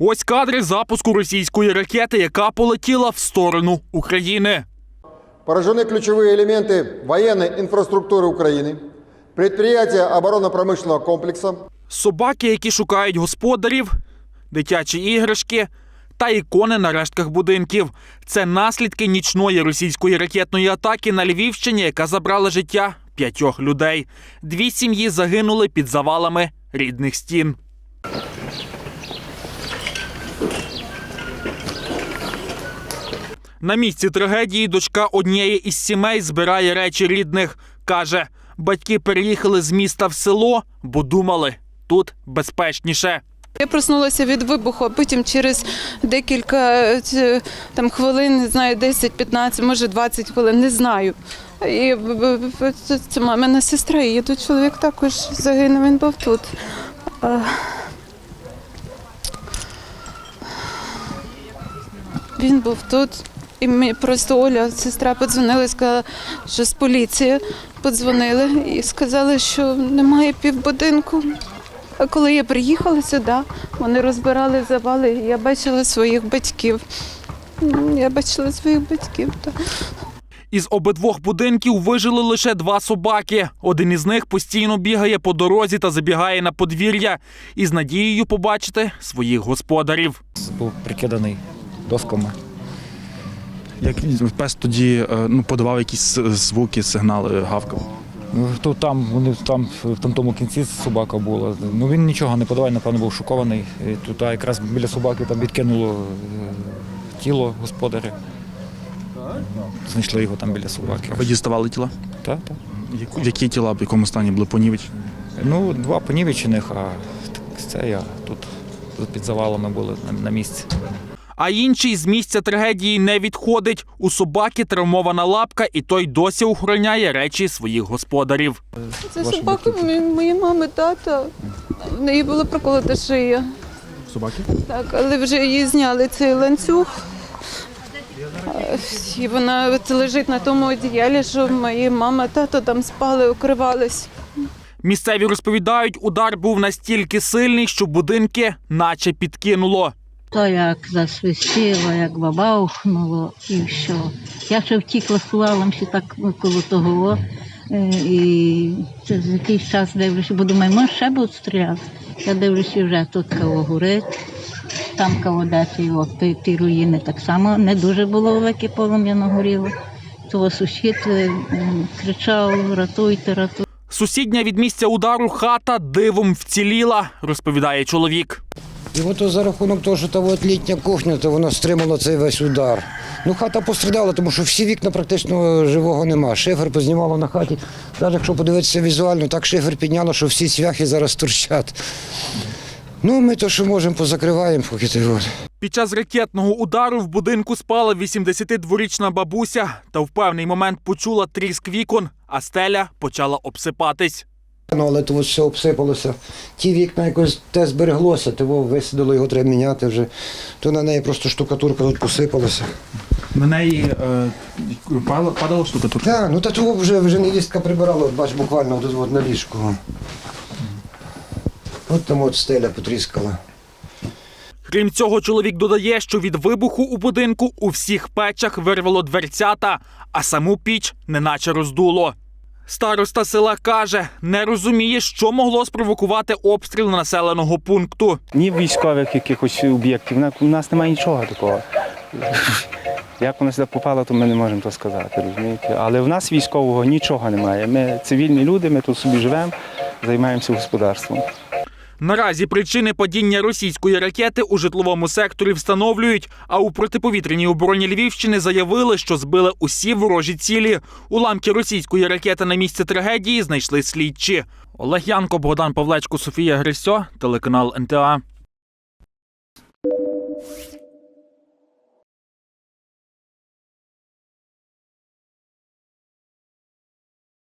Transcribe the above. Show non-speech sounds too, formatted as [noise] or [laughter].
Ось кадри запуску російської ракети, яка полетіла в сторону України. Поражены ключевые элементы военной инфраструктуры Украины, предприятия оборонно-промышленного комплекса, Собаки, які шукають господарів, дитячі іграшки та ікони на рештках будинків. Це наслідки нічної російської ракетної атаки на Львівщині, яка забрала життя п'ятьох людей. Дві сім'ї загинули під завалами рідних стін. На місці трагедії дочка однієї із сімей збирає речі рідних. Каже, батьки переїхали з міста в село, бо думали, тут безпечніше. Я проснулася від вибуху, а потім через декілька е, там хвилин, не знаю, 10-15, може 20 хвилин, не знаю. І це- це мамина сестра, і тут чоловік також загинув, він був тут. Він був тут. І мені просто Оля, сестра, подзвонила і сказала, що з поліції подзвонили і сказали, що немає півбудинку. А коли я приїхала сюди, вони розбирали завали, і я бачила своїх батьків. Я бачила своїх батьків. Так. Із обидвох будинків вижили лише два собаки. Один із них постійно бігає по дорозі та забігає на подвір'я із надією побачити своїх господарів. був прикиданий досками. Як пес тоді е, ну, подавав якісь звуки, сигнали, гавкав. Ну, То там вони там в там тому кінці собака була. Ну він нічого не подавав, напевно, був шокований. І тут а якраз біля собаки там відкинуло е, тіло господаря. Знайшли його там біля собаки. Ви діставали тіла? Так, так. Яку- Які тіла, в якому стані були понівечені? Ну, два понівечених, а це я тут під завалами були на, на місці. А інший з місця трагедії не відходить. У собаки травмована лапка, і той досі охороняє речі своїх господарів. Це собака моєї мами, тата. В неї була проколота шия. Собаки? Так, але вже її зняли цей ланцюг. І вона лежить на тому одіялі, що мої мама, тато там спали, укривались. Місцеві розповідають, удар був настільки сильний, що будинки наче підкинуло. То як засвистіло, як бабахнуло і все. Я ще втікла ще так коло того. е, І через якийсь час дивлюся, бо думаю, може ще будуть стріляти. Я дивлюся, вже тут кого горить, там кого от ті, ті руїни так само не дуже було велике полум'яно горіло. Того сусід е, кричав, рятуйте, рятуйте. Сусідня від місця удару хата дивом вціліла, розповідає чоловік. І от за рахунок того, що та от літня кухня, то вона стримала цей весь удар. Ну, хата пострадала, тому що всі вікна практично живого нема. Шифер познімало на хаті. Навіть якщо подивитися візуально, так шифер підняло, що всі цвяхи зараз торчать. Ну, ми то, що можемо, позакриваємо, поки ти от. Під час ракетного удару в будинку спала 82-річна бабуся та в певний момент почула тріск вікон, а стеля почала обсипатись. Ну, але то все обсипалося. Ті вікна якось те збереглося, того висадило, його треба міняти вже. То на неї просто штукатурка тут посипалася. На неї е, падала, падала штукатурка? Так, ну та того вже, вже невістка прибирала, от бач, буквально от, от на ліжку. От там от стеля потріскала. Крім цього, чоловік додає, що від вибуху у будинку у всіх печах вирвало дверцята, а саму піч неначе роздуло. Староста села каже, не розуміє, що могло спровокувати обстріл населеного пункту. ні військових якихось об'єктів. У нас немає нічого такого. [laughs] Як вона сюди попала, то ми не можемо то сказати, розумієте? Але в нас військового нічого немає. Ми цивільні люди, ми тут собі живемо, займаємося господарством. Наразі причини падіння російської ракети у житловому секторі встановлюють. А у протиповітряній обороні Львівщини заявили, що збили усі ворожі цілі. Уламки російської ракети на місці трагедії знайшли слідчі. Олег Янко, Богдан Павлечко, Софія Грисьо, телеканал НТА.